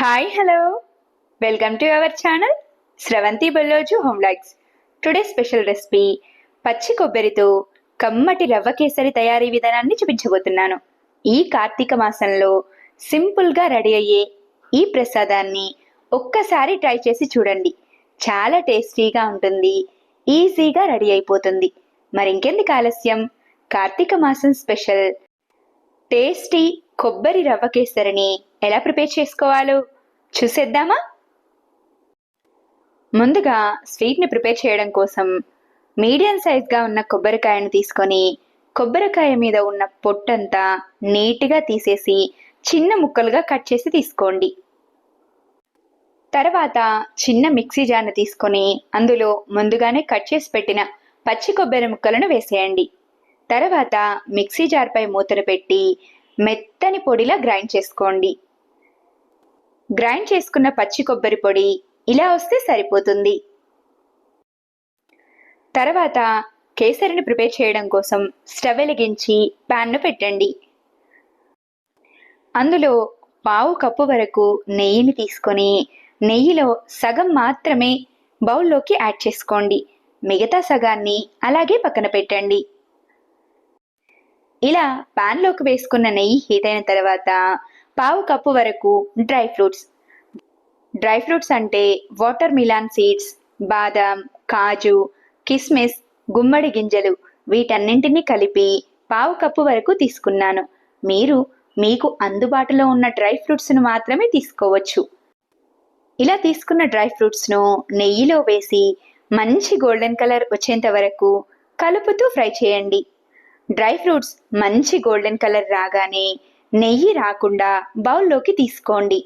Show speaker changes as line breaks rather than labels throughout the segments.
Hi hello welcome to our channel Sravanthi Balloju home likes today special recipe పచ్చి కొబ్బరితో కమ్మటి రవ్వ కేసరి తయారీ విధానాన్ని చూపించబోతున్నాను. ఈ కార్తీక మాసంలో సింపుల్గా రెడీ అయ్యే ఈ ప్రసాదాన్ని ఒక్కసారి ట్రై చేసి చూడండి. చాలా టేస్టీగా ఉంటుంది ఈజీగా రెడీ అయిపోతుంది. మరింకెందుకు ఆలస్యం? కార్తీక మాసం స్పెషల్. టేస్టీ కొబ్బరి రవ్వ కేసరిని ఎలా ప్రిపేర్ చేసుకోవాలో చూసేద్దామా? ముందుగా స్వీట్ని ప్రిపేర్ చేయడం కోసం మీడియం సైజ్గా ఉన్న కొబ్బరికాయను తీసుకొని కొబ్బరికాయ మీద ఉన్న పొట్టంతా నీట్గా తీసేసి చిన్న ముక్కలుగా కట్ చేసి తీసుకోండి. తర్వాత చిన్న మిక్సీ జార్ని తీసుకొని అందులో ముందుగానే కట్ చేసి పెట్టిన పచ్చి కొబ్బరి ముక్కలను వేసేయండి. తర్వాత మిక్సీ జార్పై మూతలు పెట్టి మెత్తని పొడిలా గ్రైండ్ చేసుకోండి. గ్రైండ్ చేసుకున్న పచ్చి కొబ్బరి పొడి ఇలా వస్తే సరిపోతుంది. తర్వాత కేసరిని ప్రిపేర్ చేయడం కోసం స్టవ్ వెలిగించి ప్యాన్ను పెట్టండి. అందులో పావు కప్పు వరకు నెయ్యిని తీసుకొని నెయ్యిలో సగం మాత్రమే బౌల్లోకి యాడ్ చేసుకోండి. మిగతా సగాన్ని అలాగే పక్కన పెట్టండి. ఇలా ప్యాన్లోకి వేసుకున్న నెయ్యి హీట్ అయిన తర్వాత పావు కప్పు వరకు డ్రై ఫ్రూట్స్. డ్రై ఫ్రూట్స్ అంటే వాటర్ మిలాన్ సీడ్స్ బాదం కాజు కిస్మిస్ గుమ్మడి గింజలు. వీటన్నింటినీ కలిపి పావు కప్పు వరకు తీసుకున్నాను. మీరు మీకు అందుబాటులో ఉన్న డ్రై ఫ్రూట్స్ను మాత్రమే తీసుకోవచ్చు. ఇలా తీసుకున్న డ్రై ఫ్రూట్స్ను నెయ్యిలో వేసి మంచి గోల్డెన్ కలర్ వచ్చేంత వరకు కలుపుతూ ఫ్రై చేయండి. డ్రై ఫ్రూట్స్ మంచి గోల్డెన్ కలర్ రాగానే నెయ్యి రాకుండా బౌల్లోకి తీసుకోండి.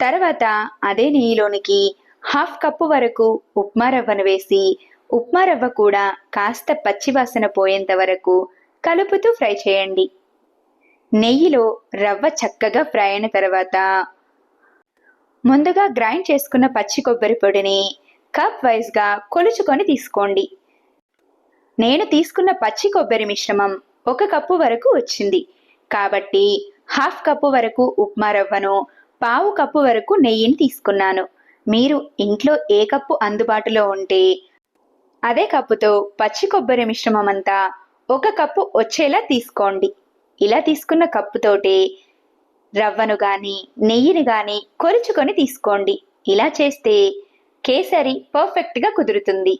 తర్వాత అదే నెయ్యిలోనికి హాఫ్ కప్పు వరకు ఉప్మా రవ్వను వేసి ఉప్మా రవ్వ కూడా కాస్త పచ్చివాసన పోయేంత వరకు కలుపుతూ ఫ్రై చేయండి. నెయ్యిలో రవ్వ చక్కగా ఫ్రై అయిన తర్వాత ముందుగా గ్రైండ్ చేసుకున్న పచ్చి కొబ్బరి పొడిని కప్ వైజ్గా కొలుచుకొని తీసుకోండి. నేను తీసుకున్న పచ్చి కొబ్బరి మిశ్రమం ఒక కప్పు వరకు వచ్చింది. కాబట్టి హాఫ్ కప్పు వరకు ఉప్మా రవ్వను పావు కప్పు వరకు నెయ్యిని తీసుకున్నాను. మీరు ఇంట్లో ఏ కప్పు అందుబాటులో ఉంటే అదే కప్పుతో పచ్చి కొబ్బరి మిశ్రమం అంతా ఒక కప్పు వచ్చేలా తీసుకోండి. ఇలా తీసుకున్న కప్పుతోటే రవ్వను గాని నెయ్యిని గాని కొరుచుకొని తీసుకోండి. ఇలా చేస్తే కేసరి పర్ఫెక్ట్గా కుదురుతుంది.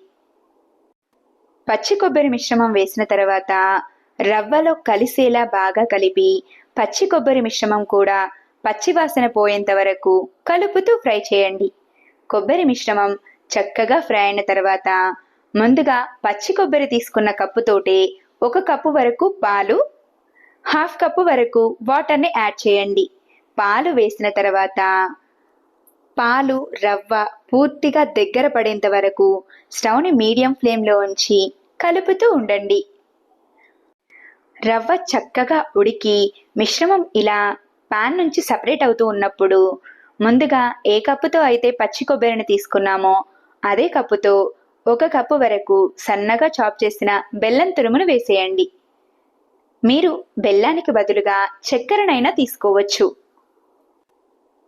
పచ్చి కొబ్బరి మిశ్రమం వేసిన తర్వాత రవ్వలో కలిసేలా బాగా కలిపి పచ్చి కొబ్బరి మిశ్రమం కూడా పచ్చివాసన పోయేంత వరకు కలుపుతూ ఫ్రై చేయండి. కొబ్బరి మిశ్రమం చక్కగా ఫ్రై అయిన తర్వాత ముందుగా పచ్చి కొబ్బరి తీసుకున్న కప్పుతోటే ఒక కప్పు వరకు పాలు హాఫ్ కప్పు వరకు వాటర్ని యాడ్ చేయండి. పాలు వేసిన తర్వాత పాలు రవ్వ పూర్తిగా దగ్గర పడేంత వరకు స్టవ్ని మీడియం ఫ్లేమ్లో ఉంచి కలుపుతూ ఉండండి. రవ్వ చక్కగా ఉడికి మిశ్రమం ఇలా పాన్ నుంచి సపరేట్ అవుతూ ఉన్నప్పుడు ముందుగా ఏ కప్పుతో అయితే పచ్చి కొబ్బరిని తీసుకున్నామో అదే కప్పుతో ఒక కప్పు వరకు సన్నగా చాప్ చేసిన బెల్లం తురుమును వేసేయండి. మీరు బెల్లానికి బదులుగా చక్కెరనైనా తీసుకోవచ్చు.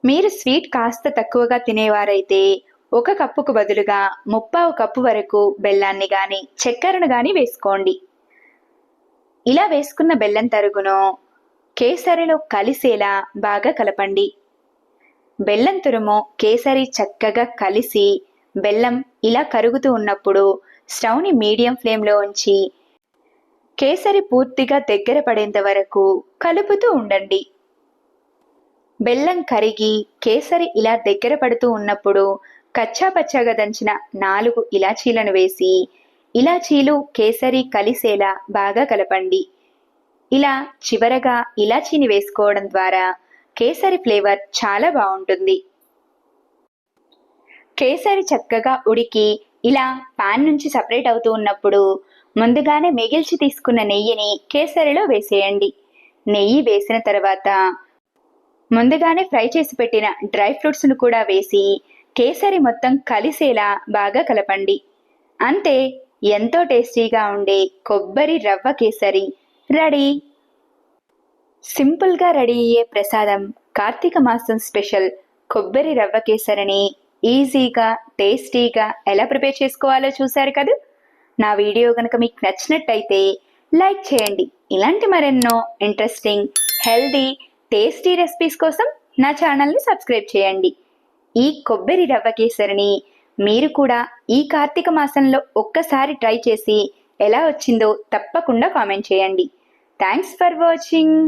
మీరు స్వీట్ కాస్త తక్కువగా తినేవారైతే ఒక కప్పుకు బదులుగా ముప్పావు కప్పు వరకు బెల్లాన్ని గాని చక్కెరను గాని వేసుకోండి. ఇలా వేసుకున్న బెల్లం తరుగును కేసరిలో కలిసేలా బాగా కలపండి. బెల్లం తురుము కేసరి చక్కగా కలిసి బెల్లం ఇలా కరుగుతూ ఉన్నప్పుడు స్టవ్ని మీడియం ఫ్లేమ్లో ఉంచి కేసరి పూర్తిగా దగ్గర పడేంత వరకు కలుపుతూ ఉండండి. బెల్లం కరిగి కేసరి ఇలా దగ్గర పడుతూ ఉన్నప్పుడు కచ్చాపచ్చాగా దంచిన నాలుగు ఇలాచీలను వేసి ఇలాచీలు కేసరి కలిసేలా బాగా కలపండి. ఇలా చివరగా ఇలాచీని వేసుకోవడం ద్వారా కేసరి ఫ్లేవర్ చాలా బాగుంటుంది. కేసరి చక్కగా ఉడికి ఇలా పాన్ నుంచి సపరేట్ అవుతూ ఉన్నప్పుడు ముందుగానే మిగిల్చి తీసుకున్న నెయ్యిని కేసరిలో వేసేయండి. నెయ్యి వేసిన తర్వాత ముందుగానే ఫ్రై చేసి పెట్టిన డ్రై ఫ్రూట్స్ను కూడా వేసి కేసరి మొత్తం కలిసేలా బాగా కలపండి. అంతే ఎంతో టేస్టీగా ఉండే కొబ్బరి రవ్వ కేసరి. రెడీ? సింపుల్గా రెడీ అయ్యే ప్రసాదం కార్తీక మాసం స్పెషల్. కొబ్బరి రవ్వ కేసరిని ఈజీగా టేస్టీగా ఎలా ప్రిపేర్ చేసుకోవాలో చూశారు కదా? నా వీడియో కనుక మీకు నచ్చినట్టయితే లైక్ చేయండి. ఇలాంటి మరెన్నో ఇంట్రెస్టింగ్ హెల్దీ టేస్టీ రెసిపీస్ కోసం నా ఛానల్ని సబ్స్క్రైబ్ చేయండి. ఈ కొబ్బరి రవ్వ కేసరిని మీరు కూడా ఈ కార్తీక మాసంలో ఒక్కసారి ట్రై చేసి ఎలా వచ్చిందో తప్పకుండా కామెంట్ చేయండి. Thanks for watching